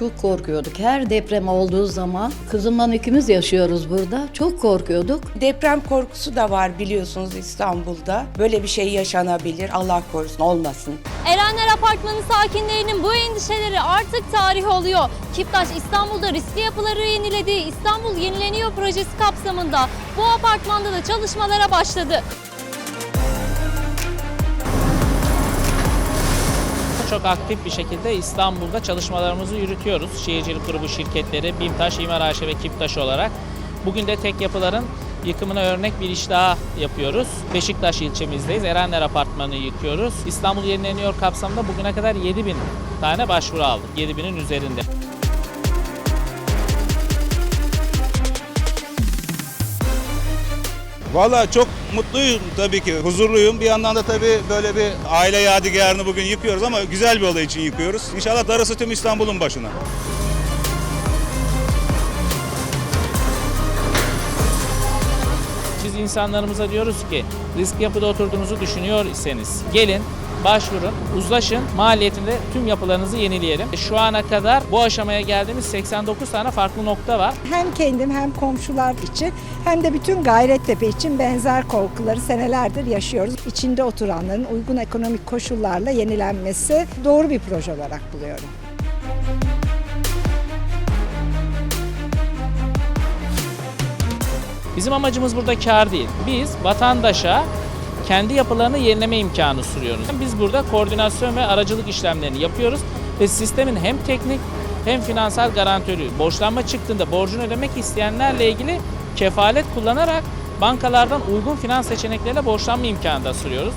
çok korkuyorduk. Her deprem olduğu zaman kızımla ikimiz yaşıyoruz burada. Çok korkuyorduk. Deprem korkusu da var biliyorsunuz İstanbul'da. Böyle bir şey yaşanabilir. Allah korusun olmasın. Erenler Apartmanı sakinlerinin bu endişeleri artık tarih oluyor. Kiptaş İstanbul'da riskli yapıları yenilediği İstanbul Yenileniyor projesi kapsamında bu apartmanda da çalışmalara başladı. Çok aktif bir şekilde İstanbul'da çalışmalarımızı yürütüyoruz. Şehircilik Grubu şirketleri, BİMTAŞ, İmar AŞ ve Kiptaş olarak. Bugün de tek yapıların yıkımına örnek bir iş daha yapıyoruz. Beşiktaş ilçemizdeyiz. Erenler Apartmanı yıkıyoruz. İstanbul Yenileniyor kapsamında bugüne kadar 7000 tane başvuru aldık. 7000'in üzerinde. Valla çok mutluyum tabii ki, huzurluyum. Bir yandan da tabii böyle bir aile yadigarını bugün yıkıyoruz ama güzel bir olay için yıkıyoruz. İnşallah darısı tüm İstanbul'un başına. İnsanlarımıza diyoruz ki risk yapıda oturduğunuzu düşünüyor iseniz gelin başvurun, uzlaşın, maliyetinde tüm yapılarınızı yenileyelim. Şu ana kadar bu aşamaya geldiğimiz 89 tane farklı nokta var. Hem kendim hem komşular için hem de bütün Gayrettepe için benzer korkuları senelerdir yaşıyoruz. İçinde oturanların uygun ekonomik koşullarla yenilenmesi doğru bir proje olarak buluyorum. Bizim amacımız burada kar değil. Biz vatandaşa kendi yapılarını yenileme imkanı sunuyoruz. Biz burada koordinasyon ve aracılık işlemlerini yapıyoruz ve sistemin hem teknik hem finansal garantörü, borçlanma çıktığında borcunu ödemek isteyenlerle ilgili kefalet kullanarak bankalardan uygun finans seçenekleriyle borçlanma imkanı da sunuyoruz.